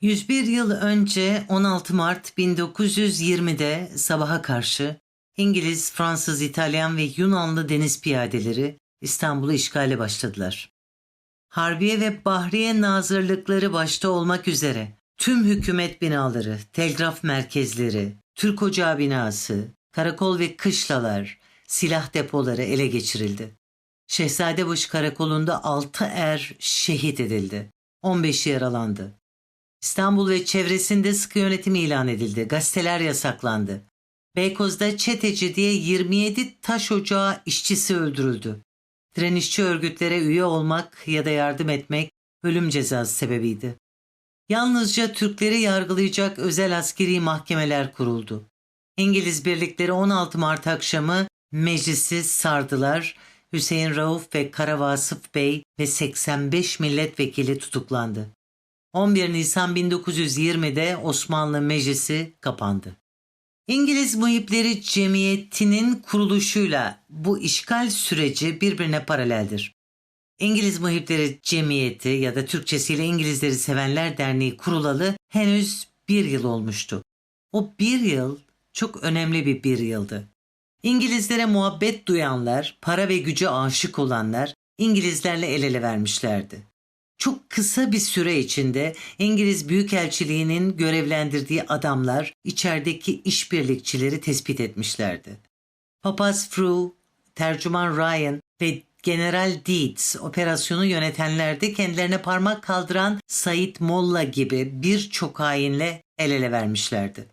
101 yıl önce 16 Mart 1920'de sabaha karşı İngiliz, Fransız, İtalyan ve Yunanlı deniz piyadeleri İstanbul'u işgale başladılar. Harbiye ve Bahriye Nazırlıkları başta olmak üzere tüm hükümet binaları, telgraf merkezleri, Türk Ocağı binası, karakol ve kışlalar, silah depoları ele geçirildi. Şehzadebaşı karakolunda 6 er şehit edildi. 15 yaralandı. İstanbul ve çevresinde sıkı yönetim ilan edildi. Gazeteler yasaklandı. Beykoz'da çeteci diye 27 taş ocağı işçisi öldürüldü. Direnişçi örgütlere üye olmak ya da yardım etmek ölüm cezası sebebiydi. Yalnızca Türkleri yargılayacak özel askeri mahkemeler kuruldu. İngiliz birlikleri 16 Mart akşamı meclisi sardılar. Hüseyin Rauf ve Kara Vasıf Bey ve 85 milletvekili tutuklandı. 11 Nisan 1920'de Osmanlı Meclisi kapandı. İngiliz Muhipleri Cemiyeti'nin kuruluşuyla bu işgal süreci birbirine paraleldir. İngiliz Muhipleri Cemiyeti ya da Türkçesiyle İngilizleri Sevenler Derneği kurulalı henüz bir yıl olmuştu. O bir yıl çok önemli bir bir yıldı. İngilizlere muhabbet duyanlar, para ve güce aşık olanlar İngilizlerle el ele vermişlerdi. Çok kısa bir süre içinde İngiliz Büyükelçiliği'nin görevlendirdiği adamlar içerideki işbirlikçileri tespit etmişlerdi. Papaz Frew, tercüman Ryan ve General Deeds operasyonu yönetenler de kendilerine parmak kaldıran Said Molla gibi birçok hainle el ele vermişlerdi.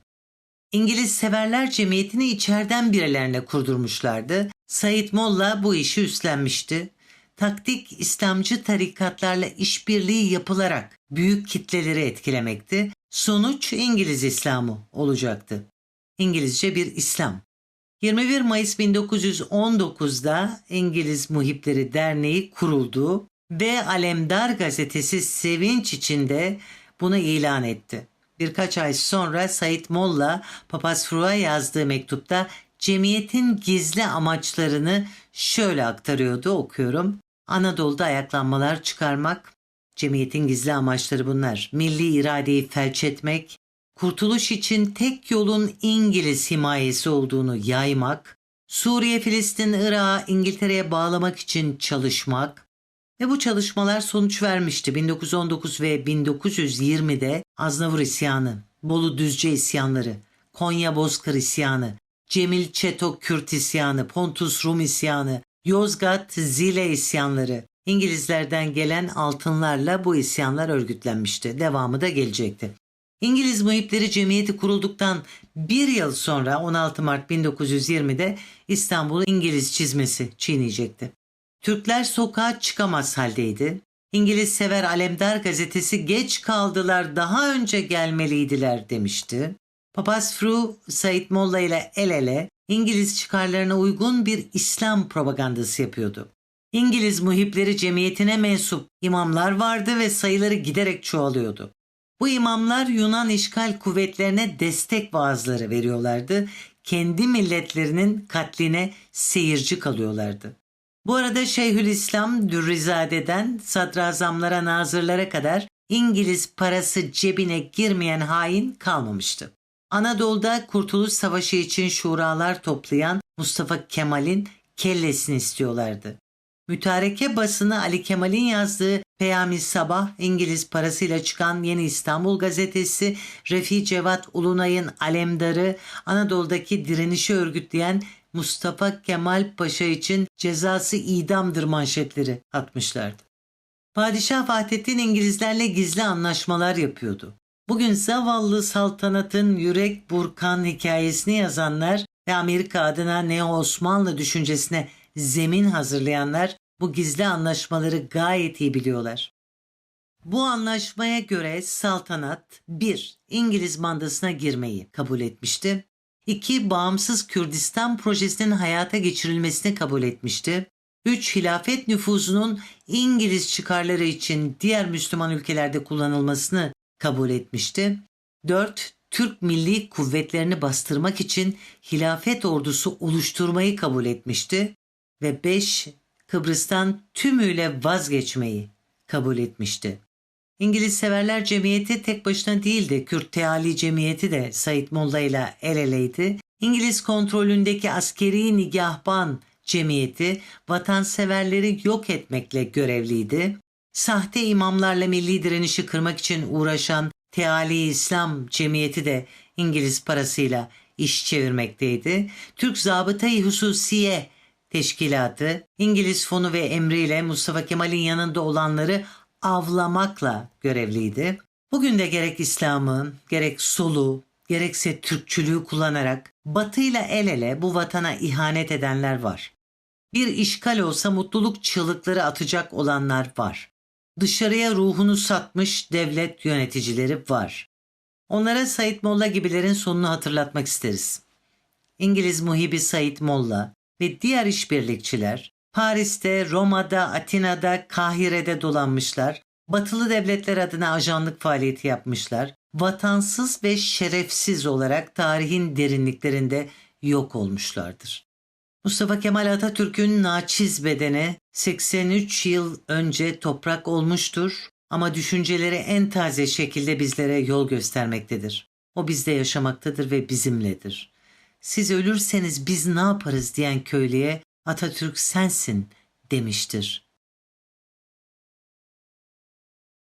İngiliz Severler Cemiyeti'ni içeriden birilerine kurdurmuşlardı. Said Molla bu işi üstlenmişti taktik İslamcı tarikatlarla işbirliği yapılarak büyük kitleleri etkilemekti. Sonuç İngiliz İslamı olacaktı. İngilizce bir İslam. 21 Mayıs 1919'da İngiliz Muhipleri Derneği kuruldu ve Alemdar gazetesi sevinç içinde bunu ilan etti. Birkaç ay sonra Said Molla Papaz Fru'a yazdığı mektupta cemiyetin gizli amaçlarını şöyle aktarıyordu okuyorum. Anadolu'da ayaklanmalar çıkarmak, cemiyetin gizli amaçları bunlar. Milli iradeyi felç etmek, kurtuluş için tek yolun İngiliz himayesi olduğunu yaymak, Suriye, Filistin, Irak'ı İngiltere'ye bağlamak için çalışmak ve bu çalışmalar sonuç vermişti. 1919 ve 1920'de Aznavur isyanı, Bolu Düzce isyanları, Konya Bozkır isyanı, Cemil Çetok Kürt isyanı, Pontus Rum isyanı, Yozgat Zile isyanları. İngilizlerden gelen altınlarla bu isyanlar örgütlenmişti. Devamı da gelecekti. İngiliz Muhipleri Cemiyeti kurulduktan bir yıl sonra 16 Mart 1920'de İstanbul'u İngiliz çizmesi çiğneyecekti. Türkler sokağa çıkamaz haldeydi. İngiliz sever Alemdar gazetesi geç kaldılar daha önce gelmeliydiler demişti. Papaz Fru Said Molla ile el ele İngiliz çıkarlarına uygun bir İslam propagandası yapıyordu. İngiliz muhipleri cemiyetine mensup imamlar vardı ve sayıları giderek çoğalıyordu. Bu imamlar Yunan işgal kuvvetlerine destek vaazları veriyorlardı. Kendi milletlerinin katline seyirci kalıyorlardı. Bu arada Şeyhülislam Dürrizade'den sadrazamlara, nazırlara kadar İngiliz parası cebine girmeyen hain kalmamıştı. Anadolu'da Kurtuluş Savaşı için şuralar toplayan Mustafa Kemal'in kellesini istiyorlardı. Mütareke basını Ali Kemal'in yazdığı Peyami Sabah, İngiliz parasıyla çıkan Yeni İstanbul gazetesi, Refi Cevat Ulunay'ın Alemdarı, Anadolu'daki direnişi örgütleyen Mustafa Kemal Paşa için cezası idamdır manşetleri atmışlardı. Padişah Vahdettin İngilizlerle gizli anlaşmalar yapıyordu. Bugün zavallı saltanatın yürek burkan hikayesini yazanlar ve Amerika adına Neo Osmanlı düşüncesine zemin hazırlayanlar bu gizli anlaşmaları gayet iyi biliyorlar. Bu anlaşmaya göre saltanat 1. İngiliz mandasına girmeyi kabul etmişti. 2. Bağımsız Kürdistan projesinin hayata geçirilmesini kabul etmişti. 3. Hilafet nüfuzunun İngiliz çıkarları için diğer Müslüman ülkelerde kullanılmasını kabul etmişti. 4. Türk Milli Kuvvetlerini bastırmak için hilafet ordusu oluşturmayı kabul etmişti ve 5. Kıbrıs'tan tümüyle vazgeçmeyi kabul etmişti. İngiliz Severler Cemiyeti tek başına değildi. Kürt Teali Cemiyeti de Said Molla ile el eleydi. İngiliz kontrolündeki askeri nigahban cemiyeti vatanseverleri yok etmekle görevliydi. Sahte imamlarla milli direnişi kırmak için uğraşan Teali İslam Cemiyeti de İngiliz parasıyla iş çevirmekteydi. Türk Zabıta-i Hususiye Teşkilatı İngiliz fonu ve emriyle Mustafa Kemal'in yanında olanları avlamakla görevliydi. Bugün de gerek İslam'ı, gerek solu, gerekse Türkçülüğü kullanarak batıyla el ele bu vatana ihanet edenler var. Bir işgal olsa mutluluk çığlıkları atacak olanlar var. Dışarıya ruhunu satmış devlet yöneticileri var. Onlara Said Molla gibilerin sonunu hatırlatmak isteriz. İngiliz muhibi Said Molla ve diğer işbirlikçiler Paris'te, Roma'da, Atina'da, Kahire'de dolanmışlar. Batılı devletler adına ajanlık faaliyeti yapmışlar. Vatansız ve şerefsiz olarak tarihin derinliklerinde yok olmuşlardır. Mustafa Kemal Atatürk'ün naçiz bedene 83 yıl önce toprak olmuştur ama düşünceleri en taze şekilde bizlere yol göstermektedir. O bizde yaşamaktadır ve bizimledir. Siz ölürseniz biz ne yaparız diyen köylüye Atatürk sensin demiştir.